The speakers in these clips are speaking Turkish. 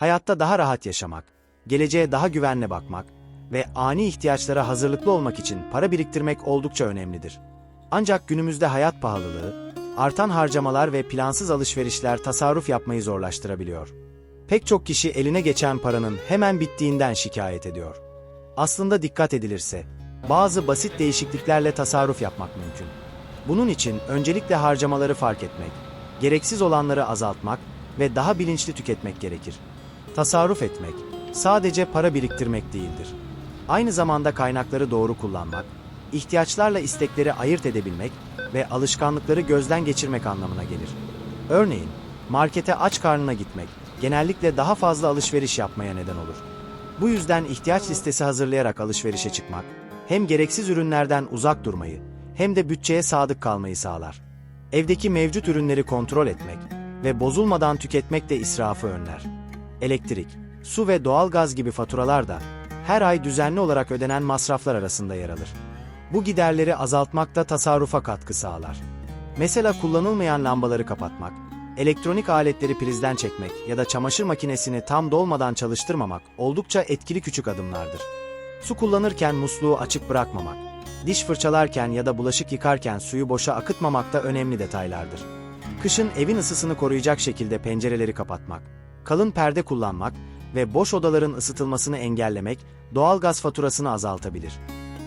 Hayatta daha rahat yaşamak, geleceğe daha güvenle bakmak ve ani ihtiyaçlara hazırlıklı olmak için para biriktirmek oldukça önemlidir. Ancak günümüzde hayat pahalılığı, artan harcamalar ve plansız alışverişler tasarruf yapmayı zorlaştırabiliyor. Pek çok kişi eline geçen paranın hemen bittiğinden şikayet ediyor. Aslında dikkat edilirse, bazı basit değişikliklerle tasarruf yapmak mümkün. Bunun için öncelikle harcamaları fark etmek, gereksiz olanları azaltmak ve daha bilinçli tüketmek gerekir. Tasarruf etmek, sadece para biriktirmek değildir. Aynı zamanda kaynakları doğru kullanmak, ihtiyaçlarla istekleri ayırt edebilmek ve alışkanlıkları gözden geçirmek anlamına gelir. Örneğin, markete aç karnına gitmek, genellikle daha fazla alışveriş yapmaya neden olur. Bu yüzden ihtiyaç listesi hazırlayarak alışverişe çıkmak, hem gereksiz ürünlerden uzak durmayı, hem de bütçeye sadık kalmayı sağlar. Evdeki mevcut ürünleri kontrol etmek ve bozulmadan tüketmek de israfı önler. Elektrik, su ve doğalgaz gibi faturalar da her ay düzenli olarak ödenen masraflar arasında yer alır. Bu giderleri azaltmak da tasarrufa katkı sağlar. Mesela kullanılmayan lambaları kapatmak, elektronik aletleri prizden çekmek ya da çamaşır makinesini tam dolmadan çalıştırmamak oldukça etkili küçük adımlardır. Su kullanırken musluğu açık bırakmamak, diş fırçalarken ya da bulaşık yıkarken suyu boşa akıtmamak da önemli detaylardır. Kışın evin ısısını koruyacak şekilde pencereleri kapatmak, kalın perde kullanmak ve boş odaların ısıtılmasını engellemek doğalgaz faturasını azaltabilir.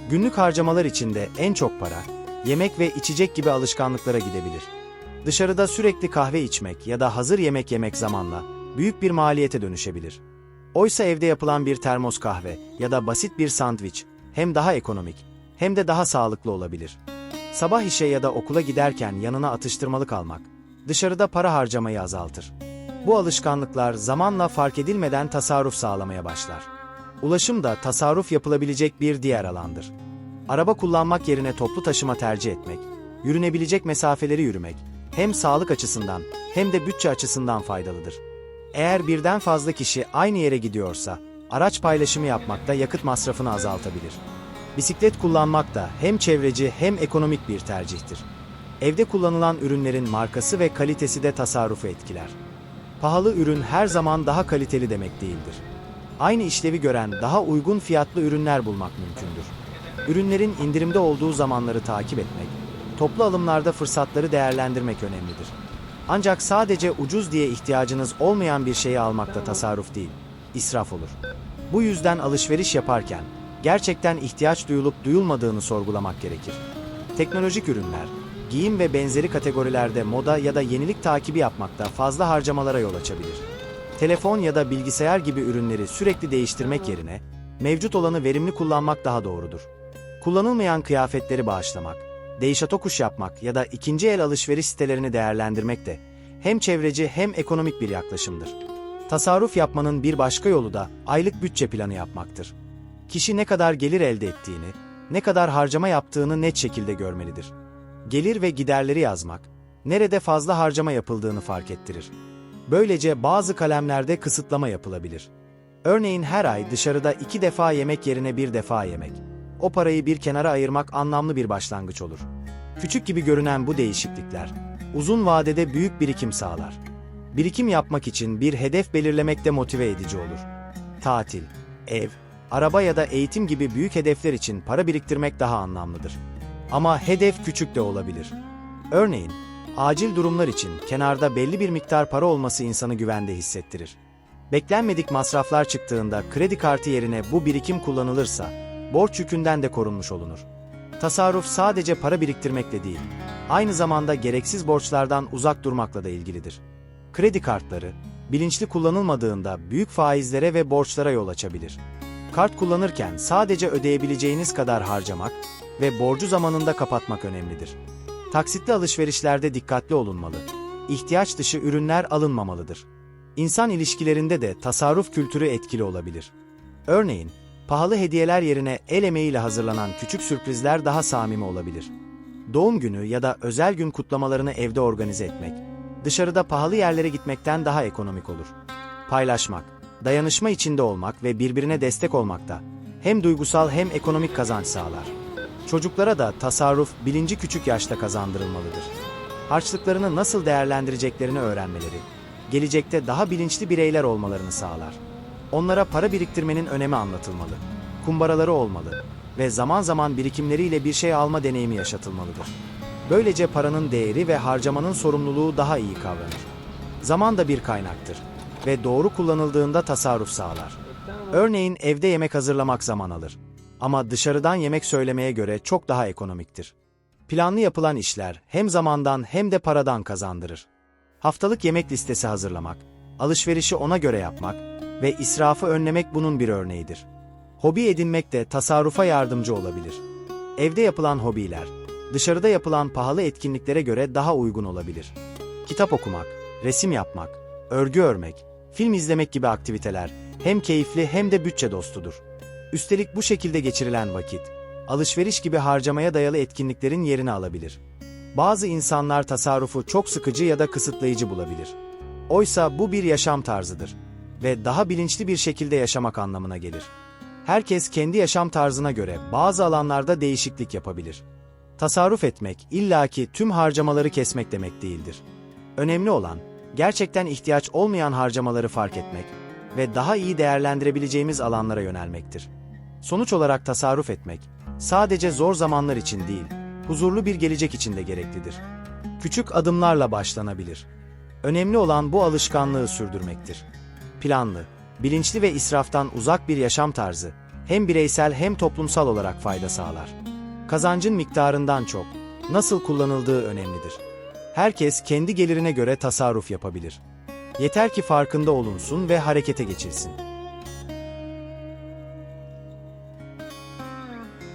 Günlük harcamalar içinde en çok para, yemek ve içecek gibi alışkanlıklara gidebilir. Dışarıda sürekli kahve içmek ya da hazır yemek yemek zamanla büyük bir maliyete dönüşebilir. Oysa evde yapılan bir termos kahve ya da basit bir sandviç hem daha ekonomik hem de daha sağlıklı olabilir. Sabah işe ya da okula giderken yanına atıştırmalık almak, dışarıda para harcamayı azaltır. Bu alışkanlıklar zamanla fark edilmeden tasarruf sağlamaya başlar. Ulaşım da tasarruf yapılabilecek bir diğer alandır. Araba kullanmak yerine toplu taşıma tercih etmek, yürünebilecek mesafeleri yürümek, hem sağlık açısından hem de bütçe açısından faydalıdır. Eğer birden fazla kişi aynı yere gidiyorsa, araç paylaşımı yapmak da yakıt masrafını azaltabilir. Bisiklet kullanmak da hem çevreci hem ekonomik bir tercihtir. Evde kullanılan ürünlerin markası ve kalitesi de tasarrufu etkiler. Pahalı ürün her zaman daha kaliteli demek değildir. Aynı işlevi gören daha uygun fiyatlı ürünler bulmak mümkündür. Ürünlerin indirimde olduğu zamanları takip etmek, toplu alımlarda fırsatları değerlendirmek önemlidir. Ancak sadece ucuz diye ihtiyacınız olmayan bir şeyi almak da tasarruf değil, israf olur. Bu yüzden alışveriş yaparken gerçekten ihtiyaç duyulup duyulmadığını sorgulamak gerekir. Teknolojik ürünler, giyim ve benzeri kategorilerde moda ya da yenilik takibi yapmakta fazla harcamalara yol açabilir. Telefon ya da bilgisayar gibi ürünleri sürekli değiştirmek yerine mevcut olanı verimli kullanmak daha doğrudur. Kullanılmayan kıyafetleri bağışlamak, değişe tokuş yapmak ya da ikinci el alışveriş sitelerini değerlendirmek de hem çevreci hem ekonomik bir yaklaşımdır. Tasarruf yapmanın bir başka yolu da aylık bütçe planı yapmaktır. Kişi ne kadar gelir elde ettiğini, ne kadar harcama yaptığını net şekilde görmelidir. Gelir ve giderleri yazmak, nerede fazla harcama yapıldığını fark ettirir. Böylece bazı kalemlerde kısıtlama yapılabilir. Örneğin her ay dışarıda iki defa yemek yerine bir defa yemek. O parayı bir kenara ayırmak anlamlı bir başlangıç olur. Küçük gibi görünen bu değişiklikler, uzun vadede büyük birikim sağlar. Birikim yapmak için bir hedef belirlemek de motive edici olur. Tatil, ev, araba ya da eğitim gibi büyük hedefler için para biriktirmek daha anlamlıdır. Ama hedef küçük de olabilir. Örneğin, acil durumlar için kenarda belli bir miktar para olması insanı güvende hissettirir. Beklenmedik masraflar çıktığında kredi kartı yerine bu birikim kullanılırsa, borç yükünden de korunmuş olunur. Tasarruf sadece para biriktirmekle değil, aynı zamanda gereksiz borçlardan uzak durmakla da ilgilidir. Kredi kartları, bilinçli kullanılmadığında büyük faizlere ve borçlara yol açabilir. Kart kullanırken sadece ödeyebileceğiniz kadar harcamak ve borcu zamanında kapatmak önemlidir. Taksitli alışverişlerde dikkatli olunmalı. İhtiyaç dışı ürünler alınmamalıdır. İnsan ilişkilerinde de tasarruf kültürü etkili olabilir. Örneğin, pahalı hediyeler yerine el emeğiyle hazırlanan küçük sürprizler daha samimi olabilir. Doğum günü ya da özel gün kutlamalarını evde organize etmek, dışarıda pahalı yerlere gitmekten daha ekonomik olur. Paylaşmak, dayanışma içinde olmak ve birbirine destek olmak da hem duygusal hem ekonomik kazanç sağlar. Çocuklara da tasarruf bilinci küçük yaşta kazandırılmalıdır. Harçlıklarını nasıl değerlendireceklerini öğrenmeleri, gelecekte daha bilinçli bireyler olmalarını sağlar. Onlara para biriktirmenin önemi anlatılmalı. Kumbaraları olmalı ve zaman zaman birikimleriyle bir şey alma deneyimi yaşatılmalıdır. Böylece paranın değeri ve harcamanın sorumluluğu daha iyi kavranır. Zaman da bir kaynaktır ve doğru kullanıldığında tasarruf sağlar. Örneğin evde yemek hazırlamak zaman alır. Ama dışarıdan yemek söylemeye göre çok daha ekonomiktir. Planlı yapılan işler hem zamandan hem de paradan kazandırır. Haftalık yemek listesi hazırlamak, alışverişi ona göre yapmak ve israfı önlemek bunun bir örneğidir. Hobi edinmek de tasarrufa yardımcı olabilir. Evde yapılan hobiler, dışarıda yapılan pahalı etkinliklere göre daha uygun olabilir. Kitap okumak, resim yapmak, örgü örmek, film izlemek gibi aktiviteler hem keyifli hem de bütçe dostudur. Üstelik bu şekilde geçirilen vakit, alışveriş gibi harcamaya dayalı etkinliklerin yerini alabilir. Bazı insanlar tasarrufu çok sıkıcı ya da kısıtlayıcı bulabilir. Oysa bu bir yaşam tarzıdır ve daha bilinçli bir şekilde yaşamak anlamına gelir. Herkes kendi yaşam tarzına göre bazı alanlarda değişiklik yapabilir. Tasarruf etmek illaki tüm harcamaları kesmek demek değildir. Önemli olan gerçekten ihtiyaç olmayan harcamaları fark etmek ve daha iyi değerlendirebileceğimiz alanlara yönelmektir. Sonuç olarak tasarruf etmek sadece zor zamanlar için değil, huzurlu bir gelecek için de gereklidir. Küçük adımlarla başlanabilir. Önemli olan bu alışkanlığı sürdürmektir. Planlı, bilinçli ve israftan uzak bir yaşam tarzı hem bireysel hem toplumsal olarak fayda sağlar. Kazancın miktarından çok nasıl kullanıldığı önemlidir. Herkes kendi gelirine göre tasarruf yapabilir. Yeter ki farkında olunsun ve harekete geçilsin.